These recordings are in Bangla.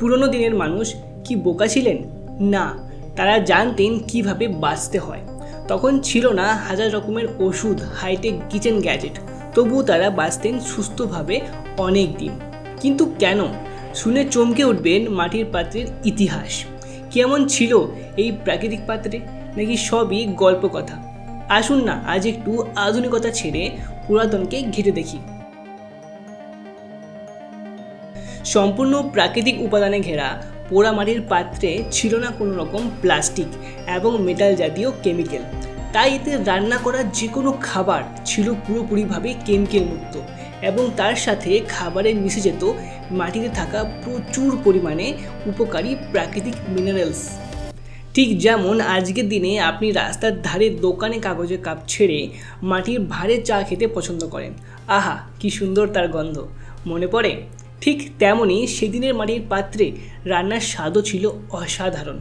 পুরনো দিনের মানুষ কি বোকা ছিলেন? না, তারা জানতেন কীভাবে বাঁচতে হয়। তখন ছিল না হাজার রকমের ওষুধ হাইটেক কিচেন গ্যাজেট তবুও তারা বাঁচতেন সুস্থভাবে অনেক দিন কিন্তু কেন? শুনে চমকে উঠবেন মাটির পাত্রের ইতিহাস। কেমন ছিল এই প্রাকৃতিক পাত্রে? নাকি সবই গল্প কথা আসুন না, আজ একটু আধুনিকতা ছেড়ে পুরাতনকে ঘেটে দেখি। সম্পূর্ণ প্রাকৃতিক উপাদানে ঘেরা। পোড়ামাটির পাত্রে ছিল না কোনো রকম প্লাস্টিক এবং মেটাল জাতীয় কেমিক্যাল। তাই এতে রান্না করা যে কোনো খাবার ছিল পুরোপুরিভাবে কেমিক্যাল মুক্ত এবং তার সাথে খাবারে মিশে যেত মাটিতে থাকা প্রচুর পরিমাণে উপকারী প্রাকৃতিক মিনারেলস ঠিক যেমন আজকের দিনে আপনি রাস্তার ধারে দোকানে কাগজের কাপ ছেড়ে মাটির ভারে চা খেতে পছন্দ করেন। আহা, কি সুন্দর তার গন্ধ। মনে পড়ে? ঠিক তেমনই সেদিনের মাটির পাত্রে রান্নার স্বাদও ছিল অসাধারণ।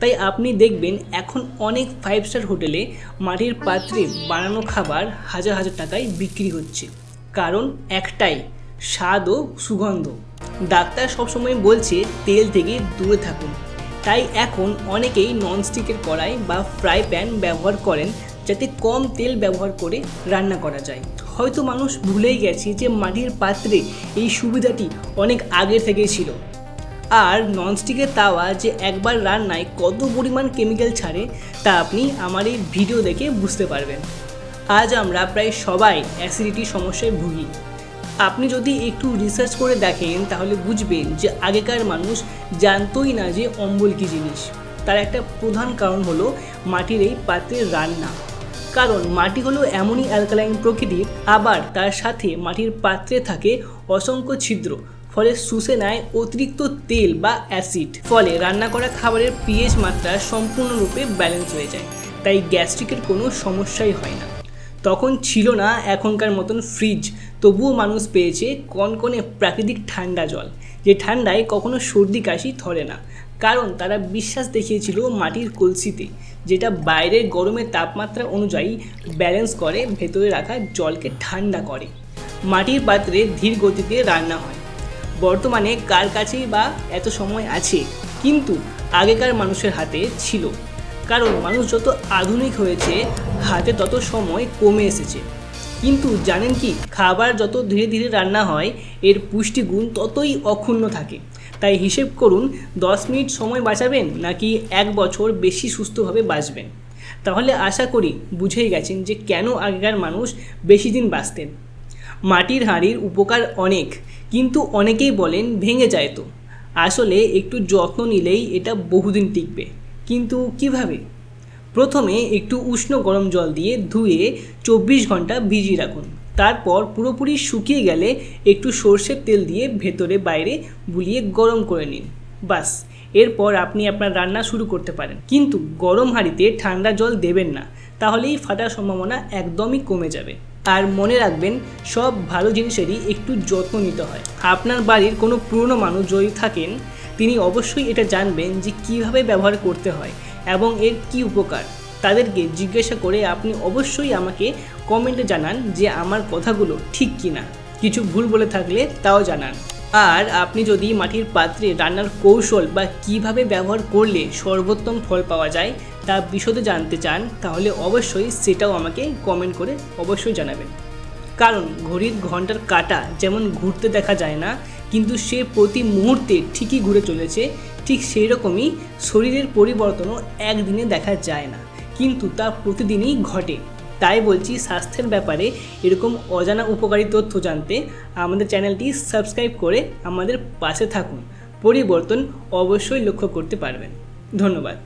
তাই আপনি দেখবেন এখন অনেক ফাইভ স্টার হোটেলে মাটির পাত্রে বানানো খাবার হাজার হাজার টাকায় বিক্রি হচ্ছে। কারণ একটাই, স্বাদ ও সুগন্ধ। ডাক্তার সবসময় বলছে তেল থেকে দূরে থাকুন। তাই এখন অনেকেই ননস্টিকের কড়াই বা ফ্রাই প্যান ব্যবহার করেন যাতে কম তেল ব্যবহার করে রান্না করা যায়। হয়তো মানুষ ভুলেই গেছে যে মাটির পাত্রে এই সুবিধাটি অনেক আগে থেকেই ছিল। আর ননস্টিকের তাওয়া যে একবার রান্নায় কত পরিমাণ কেমিক্যাল ছাড়ে, তা আপনি আমার এই ভিডিও দেখে বুঝতে পারবেন। আজ আমরা প্রায় সবাই অ্যাসিডিটি সমস্যায় ভুগি। আপনি যদি একটু রিসার্চ করে দেখেন, তাহলে বুঝবেন যে আগেকার মানুষ জানতই না যে অম্বল কী জিনিস। তার একটা প্রধান কারণ হলো মাটির এই পাত্রের রান্না। কারণ মাটি এমনই অ্যালকালাইন প্রকৃতির, আবার তার সাথে মাটির পাত্রে থাকে অসংখ্য ছিদ্র, ফলে শুষে নেয় অতিরিক্ত তেল বা অ্যাসিড ফলে রান্না করা খাবারের পিএইচ মাত্রা সম্পূর্ণরূপে ব্যালেন্স হয়ে যায়, তাই গ্যাস্ট্রিকের কোনো সমস্যাই হয় না। তখন ছিল না এখনকার মতন ফ্রিজ তবুও মানুষ পেয়েছে কনকনে প্রাকৃতিক ঠান্ডা জল, যে ঠান্ডায় কখনো সর্দি কাশি ধরে না। কারণ তারা বিশ্বাস দেখিয়েছিল মাটির কলসিতে, যেটা বাইরের গরমের তাপমাত্রা অনুযায়ী ব্যালেন্স করে, ভেতরে রাখা জলকে ঠান্ডা করে। মাটির পাত্রে ধীর গতিতে রান্না হয়। বর্তমানে কার কাছেই বা এত সময় আছে? কিন্তু আগেকার মানুষের হাতে ছিল। কারণ মানুষ যত আধুনিক হয়েছে, হাতে তত সময় কমে এসেছে। কিন্তু জানেন কি, খাবার যত ধীরে ধীরে রান্না হয়, এর পুষ্টিগুণ ততই অক্ষুণ্ণ থাকে। তাই হিসেব করুন, দশ মিনিট সময় বাঁচাবেন নাকি এক বছর বেশি সুস্থভাবে বাঁচবেন? তাহলে আশা করি বুঝেই গেছেন যে কেন আগেকার মানুষ বেশি দিন বাঁচতেন। মাটির হাঁড়ির উপকার অনেক, কিন্তু অনেকেই বলেন ভেঙে যায় তো। আসলে একটু যত্ন নিলেই এটা বহুদিন টিকবে। কিন্তু কীভাবে? প্রথমে একটু উষ্ণ গরম জল দিয়ে ধুয়ে চব্বিশ ঘণ্টা ভিজিয়ে রাখুন। তারপর পুরোপুরি শুকিয়ে গেলে একটু সর্ষের তেল দিয়ে ভেতরে বাইরে বুলিয়ে গরম করে নিন। বাস, এরপর আপনি আপনার রান্না শুরু করতে পারেন। কিন্তু গরম হাঁড়িতে ঠান্ডা জল দেবেন না, তাহলেই ফাটার সম্ভাবনা একদমই কমে যাবে। আর মনে রাখবেন, সব ভালো জিনিসেরই একটু যত্ন নিতে হয়। আপনার বাড়ির কোনো পুরনো মানুষ যদি থাকেন, তিনি অবশ্যই এটা জানবেন যে কীভাবে ব্যবহার করতে হয় এবং এর কি উপকার। তাদেরকে জিজ্ঞাসা করে আপনি অবশ্যই আমাকে কমেন্টে জানান যে আমার কথাগুলো ঠিক কি না কিছু ভুল বলে থাকলে তাও জানান। আর আপনি যদি মাটির পাত্রে রান্নার কৌশল বা কীভাবে ব্যবহার করলে সর্বোত্তম ফল পাওয়া যায় তা বিশদে জানতে চান, তাহলে অবশ্যই সেটাও আমাকে কমেন্ট করে অবশ্যই জানাবেন। কারণ ঘড়ির ঘণ্টার কাটা যেমন ঘুরতে দেখা যায় না, কিন্তু সে প্রতি মুহূর্তে ঠিকই ঘুরে চলেছে, ঠিক সেই রকমই শরীরের পরিবর্তনও একদিনে দেখা যায় না। কিন্তু তা প্রতিদিনই ঘটে। তাই বলছি স্বাস্থ্যের ব্যাপারে এরকম অজানা উপকারী তথ্য জানতে আমাদের চ্যানেলটি সাবস্ক্রাইব করে আমাদের পাশে থাকুন। পরিবর্তন অবশ্যই লক্ষ্য করতে পারবেন। ধন্যবাদ।